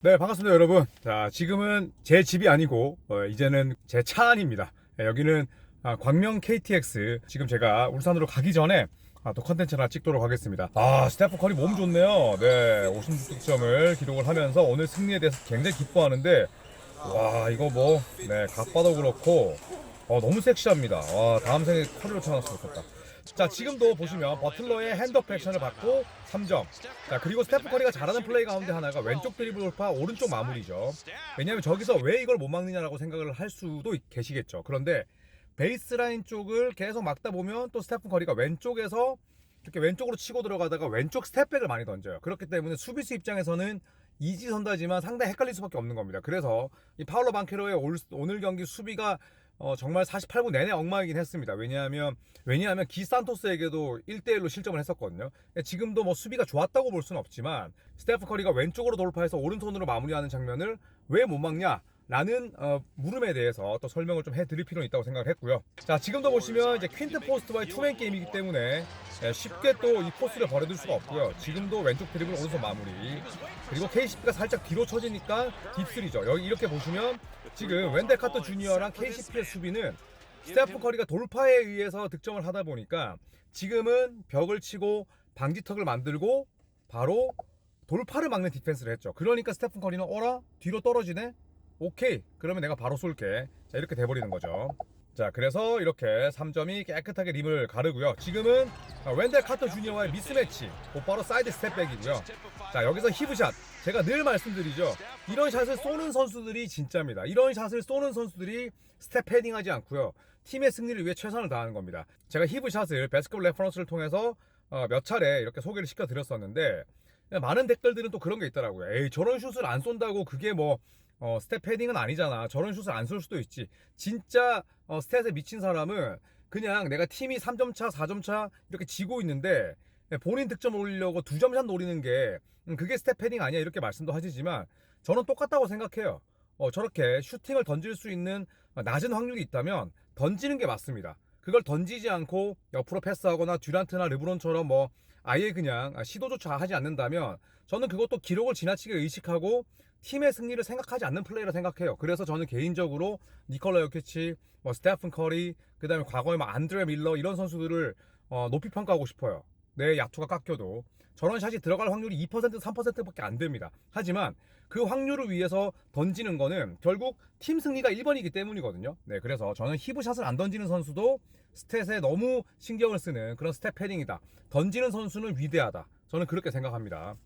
네, 반갑습니다, 여러분. 자, 지금은 제 집이 아니고, 어, 이제는 제 차 안입니다. 네, 여기는 아, 광명 KTX. 지금 제가 울산으로 가기 전에 아, 또 컨텐츠 하나 찍도록 하겠습니다. 아, 스태프 커리 몸 좋네요. 네, 56득점을 기록을 하면서 오늘 승리에 대해서 굉장히 기뻐하는데, 와, 이거 뭐, 네, 각 봐도 그렇고, 어, 너무 섹시합니다. 와, 다음 생에 커리로 쳐놨으면 좋겠다. 자, 지금도 보시면 버틀러의 핸드업 액션을 받고 3점. 자, 그리고 스테프 커리가 잘하는 플레이 가운데 하나가 왼쪽 드리블 돌파, 오른쪽 마무리죠. 왜냐하면 저기서 왜 이걸 못 막느냐라고 생각을 할 수도 있- 계시겠죠. 그런데 베이스라인 쪽을 계속 막다 보면 또 스테프 커리가 왼쪽에서 이렇게 왼쪽으로 치고 들어가다가 왼쪽 스텝백을 많이 던져요. 그렇기 때문에 수비수 입장에서는 이지선다지만 상당히 헷갈릴 수밖에 없는 겁니다. 그래서 이 파울로 방케로의 올- 오늘 경기 수비가 어, 정말 48분 내내 엉망이긴 했습니다. 왜냐하면 왜냐하면 기산토스에게도 1대1로 실점을 했었거든요. 지금도 뭐 수비가 좋았다고 볼 수는 없지만 스테프 커리가 왼쪽으로 돌파해서 오른손으로 마무리하는 장면을 왜 못 막냐? 라는 어, 물음에 대해서 또 설명을 좀 해드릴 필요는 있다고 생각을 했고요. 자 지금도 보시면 이제 퀸트 포스트와의 투맨 게임이기 때문에 예, 쉽게 또 이 포스를 버려둘 수가 없고요. 지금도 왼쪽 드리블 오른손 마무리 그리고 KCP가 살짝 뒤로 쳐지니까 딥스리죠. 여기 이렇게 보시면 지금 웬델 카터 주니어랑 KCP의 수비는 스테프 커리가 돌파에 의해서 득점을 하다 보니까 지금은 벽을 치고 방지턱을 만들고 바로 돌파를 막는 디펜스를 했죠. 그러니까 스테픈 커리는 어라 뒤로 떨어지네. 오케이. 그러면 내가 바로 쏠게. 자 이렇게 돼버리는 거죠. 자 그래서 이렇게 3점이 깨끗하게 림을 가르고요. 지금은 아, 웬델 카터 주니어와의 미스매치 곧바로 사이드 스텝백이고요. 자 여기서 히브샷 제가 늘 말씀드리죠. 이런 샷을 쏘는 선수들이 진짜입니다. 이런 샷을 쏘는 선수들이 스텝 패딩하지 않고요. 팀의 승리를 위해 최선을 다하는 겁니다. 제가 히브 샷을 베스크볼 레퍼런스를 통해서 어, 몇 차례 이렇게 소개를 시켜드렸었는데 많은 댓글들은 또 그런 게 있더라고요. 에이 저런 슛을 안 쏜다고 그게 뭐 어, 스텝 패딩은 아니잖아. 저런 슛을 안 쏠 수도 있지. 진짜 어, 스탯에 미친 사람은 그냥 내가 팀이 3점 차, 4점 차 이렇게 지고 있는데 본인 득점 올리려고 두 점샷 노리는 게 음, 그게 스텝 패딩 아니야 이렇게 말씀도 하시지만 저는 똑같다고 생각해요. 어, 저렇게 슈팅을 던질 수 있는 낮은 확률이 있다면 던지는 게 맞습니다. 그걸 던지지 않고 옆으로 패스하거나 듀란트나 르브론처럼 뭐 아예 그냥 시도조차 하지 않는다면 저는 그것도 기록을 지나치게 의식하고 팀의 승리를 생각하지 않는 플레이라 생각해요. 그래서 저는 개인적으로 니콜라 요키치, 뭐 스테픈 커리, 그다음에 과거에 뭐 안드레 밀러 이런 선수들을 어, 높이 평가하고 싶어요. 내 야투가 깎여도 저런 샷이 들어갈 확률이 2% 3%밖에 안 됩니다. 하지만 그 확률을 위해서 던지는 거는 결국 팀 승리가 1번이기 때문이거든요. 네, 그래서 저는 히브샷을 안 던지는 선수도 스탯에 너무 신경을 쓰는 그런 스텝 패딩이다. 던지는 선수는 위대하다. 저는 그렇게 생각합니다.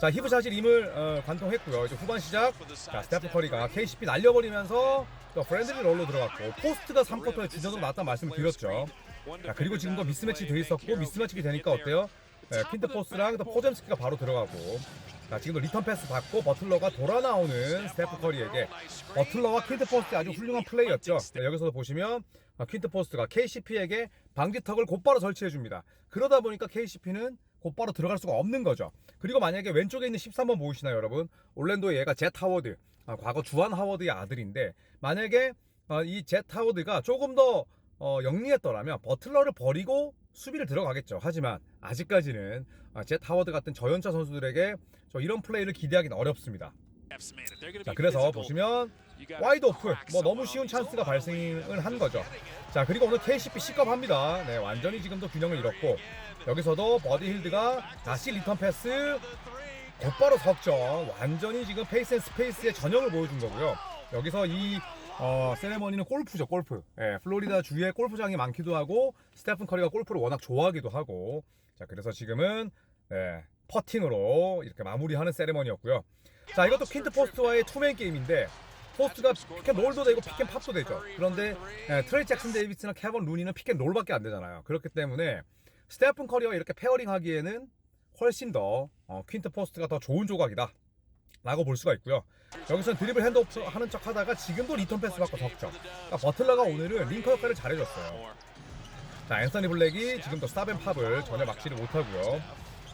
자, 히브샷이 림을 어, 관통했고요. 이제 후반 시작. 자, 스테프 커리가 KCP 날려버리면서 또 프렌들리 롤로 들어갔고 포스트가 3쿼터에 주전으로 나왔다는 말씀을 드렸죠. 자, 그리고 지금도 미스매치 돼 있었고 미스매치 되니까 어때요? 네, 퀸트 포스랑 또 포잼스키가 바로 들어가고 자, 지금도 리턴 패스 받고 버틀러가 돌아 나오는 스테프 커리에게 버틀러와 퀸트 포스트 아주 훌륭한 플레이였죠. 네, 여기서도 보시면 어, 퀸트 포스트가 KCP에게 방지턱을 곧바로 설치해 줍니다. 그러다 보니까 KCP는 곧바로 들어갈 수가 없는 거죠. 그리고 만약에 왼쪽에 있는 13번 보이시나요, 여러분? 올랜도의 얘가 젯 하워드, 아, 과거 주한 하워드의 아들인데 만약에 어, 이젯 하워드가 조금 더 어, 영리했더라면 버틀러를 버리고 수비를 들어가겠죠. 하지만 아직까지는 아, 젯 하워드 같은 저연차 선수들에게 저 이런 플레이를 기대하기는 어렵습니다. 자, 그래서 보시면 와이드 오픈 뭐 너무 쉬운 찬스가 발생을 한 거죠. 자 그리고 오늘 KCP 시겁합니다. 네 완전히 지금도 균형을 잃었고 여기서도 버디 힐드가 다시 리턴 패스 곧바로 석점 완전히 지금 페이스 앤 스페이스의 전형을 보여준 거고요. 여기서 이 어, 세레머니는 골프죠 골프. 예, 플로리다 주에 골프장이 많기도 하고 스테픈 커리가 골프를 워낙 좋아하기도 하고 자 그래서 지금은 예, 퍼팅으로 이렇게 마무리하는 세레머니였고요. 자 이것도 퀸트 포스트와의 투맨 게임인데 포스트가 피켓롤도 되고 피켓팝도 되죠. 그런데 예, 트레이 잭슨 데이비스나 케번 루니는 피켓롤밖에 안 되잖아요. 그렇기 때문에 스테픈 커리와 이렇게 페어링 하기에는 훨씬 더 어, 퀸트 포스트가 더 좋은 조각이다. 라고 볼 수가 있고요. 여기서는 드리블 핸드오프 하는 척 하다가 지금도 리턴 패스 받고 석점. 그러니까 버틀러가 오늘은 링커 역할을 잘해줬어요. 자, 앤서니 블랙이 지금도 스타벤 팝을 전혀 막지를 못하고요.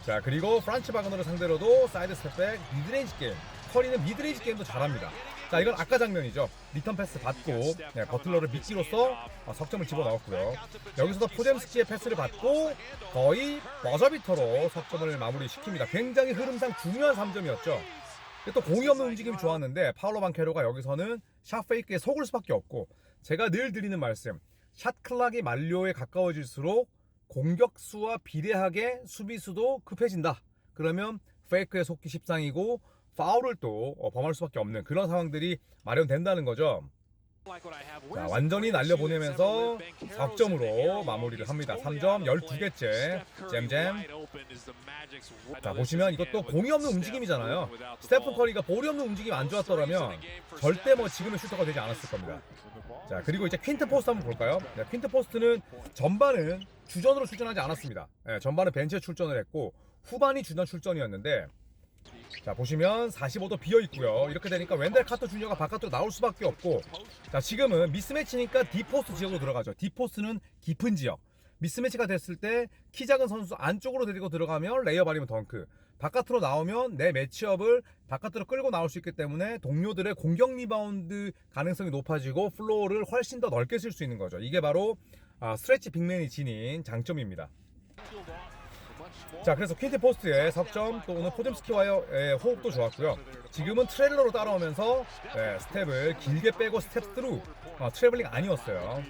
자, 그리고 프란치 바그너를 상대로도 사이드 스텝백 미드레인지 게임. 커리는 미드레인지 게임도 잘합니다. 자 이건 아까 장면이죠. 리턴 패스 받고 네, 버틀러를 미끼로써 어, 석점을 집어넣었고요. 여기서도 포뎀스키의 패스를 받고 거의 버저비터로 석점을 마무리시킵니다. 굉장히 흐름상 중요한 3점이었죠. 또 공이 없는 움직임이 좋았는데 파울로 반케로가 여기서는 샷 페이크에 속을 수밖에 없고 제가 늘 드리는 말씀 샷 클락이 만료에 가까워질수록 공격수와 비례하게 수비수도 급해진다. 그러면 페이크에 속기 십상이고 파울을 또 어, 범할 수밖에 없는 그런 상황들이 마련된다는 거죠. 자, 완전히 날려보내면서 4점으로 마무리를 합니다. 3점 12개째. 잼잼. 자, 보시면 이것도 공이 없는 움직임이잖아요. 스테픈 커리가 볼이 없는 움직임이 안 좋았더라면 절대 뭐 지금의 슈터가 되지 않았을 겁니다. 자, 그리고 이제 퀸트 포스트 한번 볼까요? 네, 퀸트 포스트는 전반은 주전으로 출전하지 않았습니다. 네, 전반은 벤치에 출전을 했고 후반이 주전 출전이었는데 자 보시면 45도 비어 있고요. 이렇게 되니까 웬델 카터 주니어가 바깥으로 나올 수밖에 없고 자 지금은 미스매치니까 디포스트 지역으로 들어가죠. 디포스트는 깊은 지역. 미스매치가 됐을 때 키 작은 선수 안쪽으로 데리고 들어가면 레이업 아니면 덩크. 바깥으로 나오면 내 매치업을 바깥으로 끌고 나올 수 있기 때문에 동료들의 공격 리바운드 가능성이 높아지고 플로어를 훨씬 더 넓게 쓸 수 있는 거죠. 이게 바로 아, 스트레치 빅맨이 지닌 장점입니다. 자 그래서 퀸티 포스트의 석점 또 오늘 포점스키와의 호흡도 좋았고요. 지금은 트레일러로 따라오면서 네, 스텝을 길게 빼고 스텝 스루. 어, 트래블링 아니었어요.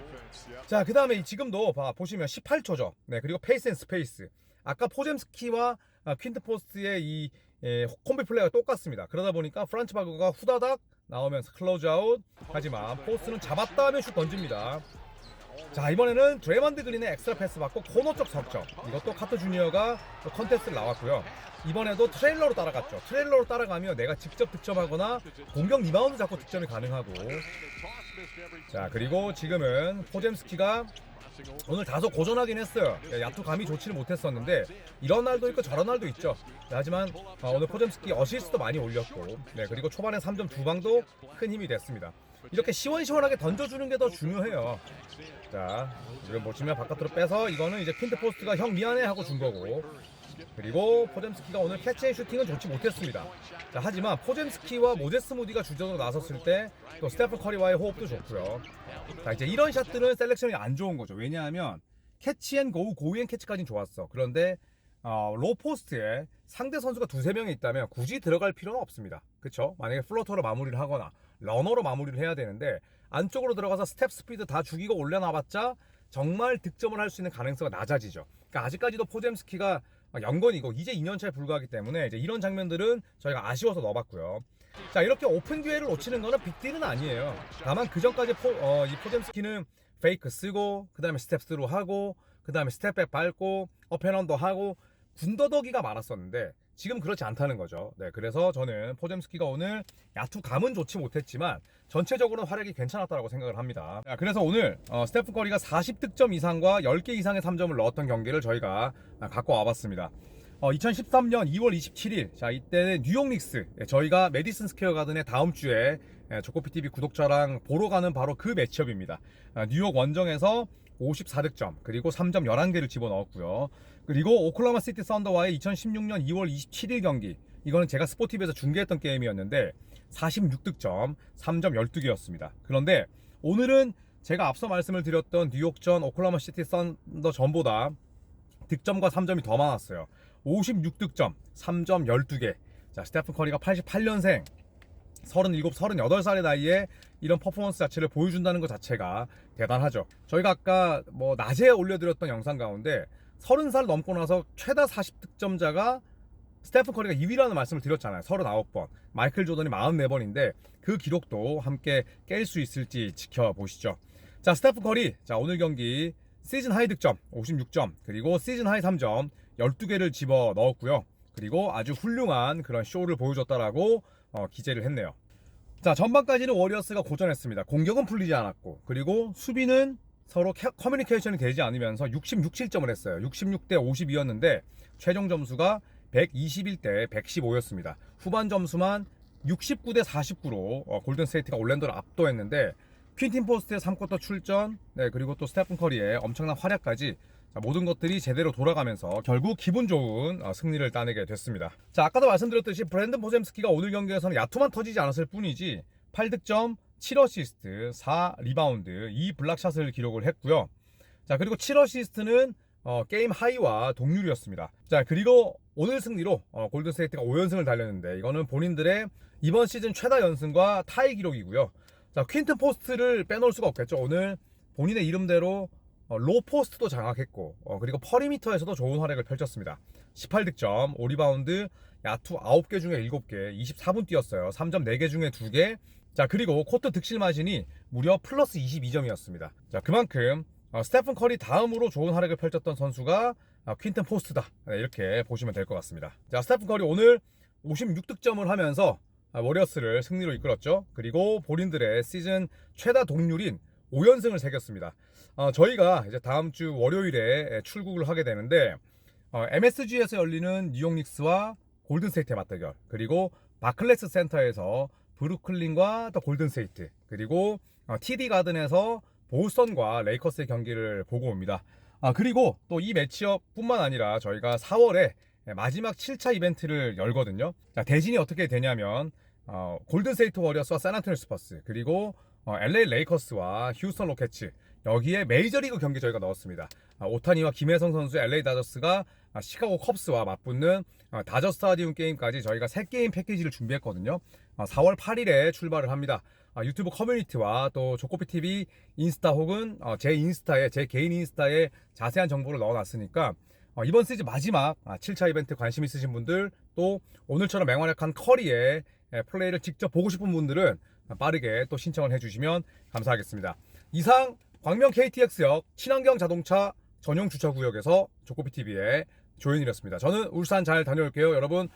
자 그 다음에 지금도 봐, 보시면 18초죠. 네 그리고 페이스 앤 스페이스. 아까 포점스키와 아, 퀸트 포스트의 이 예, 콤비 플레이가 똑같습니다. 그러다 보니까 프란츠 바그가 후다닥 나오면서 클로즈 아웃. 하지만 포스트는 잡았다 하면 슛 던집니다 자 이번에는 드레먼드 그린의 엑스트라 패스 받고 코너 쪽 석점. 이것도 카터 주니어가 또 컨테스트를 나왔고요. 이번에도 트레일러로 따라갔죠. 트레일러로 따라가면 내가 직접 득점하거나 공격 리바운드 잡고 득점이 가능하고. 자 그리고 지금은 포잼스키가 오늘 다소 고전하긴 했어요. 예, 야투 감이 좋지는 못했었는데 이런 날도 있고 저런 날도 있죠. 네, 하지만 어, 오늘 포잼스키 어시스트도 많이 올렸고. 네 그리고 초반에 3점 두 방도 큰 힘이 됐습니다 이렇게 시원시원하게 던져주는 게 더 중요해요 자, 지금 보시면 바깥으로 빼서 이거는 이제 퀸트 포스트가 형 미안해 하고 준 거고. 그리고 포잼스키가 오늘 캐치앤 슈팅은 좋지 못했습니다. 자, 하지만 포잼스키와 모제스 무디가 주전으로 나섰을 때 또 스테픈 커리와의 호흡도 좋고요. 자, 이제 이런 샷들은 셀렉션이 안 좋은 거죠. 왜냐하면 캐치앤 고우 고이앤 캐치까지는 좋았어. 그런데 어, 로 포스트에 상대 선수가 두세 명이 있다면 굳이 들어갈 필요는 없습니다. 그쵸? 만약에 플로터로 마무리를 하거나 러너로 마무리를 해야 되는데 안쪽으로 들어가서 스텝 스피드 다 죽이고 올려놔봤자 정말 득점을 할 수 있는 가능성이 낮아지죠. 그러니까 아직까지도 포잼스키가 연건이고 이제 2년차에 불과하기 때문에 이제 이런 장면들은 저희가 아쉬워서 넣어봤고요. 자 이렇게 오픈 기회를 놓치는 거는 빅딜은 아니에요. 다만 그 전까지 포, 어, 이 포잼스키는 페이크 쓰고 그 다음에 스텝 스루 하고 그 다음에 스텝백 밟고 어펜언더 하고 군더더기가 많았었는데 지금 그렇지 않다는 거죠. 네, 그래서 저는 포잼스키가 오늘 야투 감은 좋지 못했지만 전체적으로 활약이 괜찮았다고 생각을 합니다. 자, 그래서 오늘 어, 스테프 커리가 40득점 이상과 10개 이상의 3점을 넣었던 경기를 저희가 아, 갖고 와봤습니다. 어, 2013년 2월 27일, 자 이때는 뉴욕 닉스, 예, 저희가 메디슨 스퀘어 가든의 다음 주에 예, 조코피 TV 구독자랑 보러 가는 바로 그 매치업입니다. 아, 뉴욕 원정에서 54득점 그리고 3점 11개를 집어넣었고요. 그리고 오클라마 시티 썬더와의 2016년 2월 27일 경기 이거는 제가 스포티비에서 중계했던 게임이었는데 46득점 3점 12개였습니다. 그런데 오늘은 제가 앞서 말씀을 드렸던 뉴욕전 오클라마 시티 썬더 전보다 득점과 3점이 더 많았어요. 56득점 3점 12개. 자, 스테픈 커리가 88년생 37, 38살의 나이에 이런 퍼포먼스 자체를 보여준다는 것 자체가 대단하죠. 저희가 아까 뭐 낮에 올려드렸던 영상 가운데 30살 넘고 나서 최다 40득점자가 스테픈 커리가 2위라는 말씀을 드렸잖아요. 39번. 마이클 조던이 44번인데 그 기록도 함께 깰 수 있을지 지켜보시죠. 자, 스테픈 커리. 자, 오늘 경기 시즌 하이 득점 56점, 그리고 시즌 하이 3점 12개를 집어 넣었고요. 그리고 아주 훌륭한 그런 쇼를 보여줬다라고 어, 기재를 했네요. 자, 전반까지는 워리어스가 고전했습니다. 공격은 풀리지 않았고, 그리고 수비는 서로 캐- 커뮤니케이션이 되지 않으면서 66실점을 했어요. 66대 52였는데, 최종 점수가 121대 115였습니다. 후반 점수만 69대 49로 어, 골든 스테이트가 올랜도를 압도했는데, 퀸틴 포스트의 3쿼터 출전, 네, 그리고 또 스테픈 커리의 엄청난 활약까지 자, 모든 것들이 제대로 돌아가면서 결국 기분 좋은 어, 승리를 따내게 됐습니다. 자, 아까도 말씀드렸듯이 브랜든 포zem스키가 오늘 경기에서는 야투만 터지지 않았을 뿐이지 8득점, 7어시스트, 4 리바운드, 2 블락샷을 기록을 했고요. 자, 그리고 7어시스트는 어, 게임 하이와 동률이었습니다. 자, 그리고 오늘 승리로 어, 골든스테이트가 5연승을 달렸는데 이거는 본인들의 이번 시즌 최다 연승과 타이 기록이고요. 자, 퀸튼 포스트를 빼놓을 수가 없겠죠. 오늘 본인의 이름대로 어, 로 포스트도 장악했고 어, 그리고 퍼리미터에서도 좋은 활약을 펼쳤습니다. 18득점, 5리바운드, 야투 9개 중에 7개, 24분 뛰었어요. 3점 4개 중에 2개. 자, 그리고 코트 득실 마진이 무려 플러스 22점이었습니다. 자, 그만큼 어, 스테픈 커리 다음으로 좋은 활약을 펼쳤던 선수가 아, 퀸튼 포스트다. 네, 이렇게 보시면 될 것 같습니다. 자, 스테픈 커리 오늘 56득점을 하면서 아, 워리어스를 승리로 이끌었죠. 그리고 본인들의 시즌 최다 동률인 5연승을 새겼습니다. 어, 저희가 이제 다음 주 월요일에 출국을 하게 되는데 어, MSG에서 열리는 뉴욕 닉스와 골든스테이트의 맞대결 그리고 바클레스 센터에서 브루클린과 또 골든스테이트 그리고 어, TD 가든에서 보스턴과 레이커스의 경기를 보고 옵니다. 아 그리고 또 이 매치업뿐만 아니라 저희가 4월에 마지막 7차 이벤트를 열거든요. 자 대진이 어떻게 되냐면 어, 골든스테이트 워리어스와 샌안토니 스퍼스 그리고 어, LA 레이커스와 휴스턴 로켓츠 여기에 메이저리그 경기 저희가 넣었습니다. 아, 오타니와 김혜성 선수 LA 다저스가 아, 시카고 컵스와 맞붙는 아, 다저 스타디움 게임까지 저희가 3게임 패키지를 준비했거든요. 아, 4월 8일에 출발을 합니다. 아, 유튜브 커뮤니티와 또 조코피 TV 인스타 혹은 어, 제 인스타에 제 개인 인스타에 자세한 정보를 넣어놨으니까 어, 이번 시즌 마지막 아, 7차 이벤트 관심 있으신 분들 또 오늘처럼 맹활약한 커리의 예, 플레이를 직접 보고 싶은 분들은 빠르게 또 신청을 해주시면 감사하겠습니다. 이상 광명 KTX역 친환경 자동차 전용 주차 구역에서 조코피 TV의 조현일이었습니다. 저는 울산 잘 다녀올게요. 여러분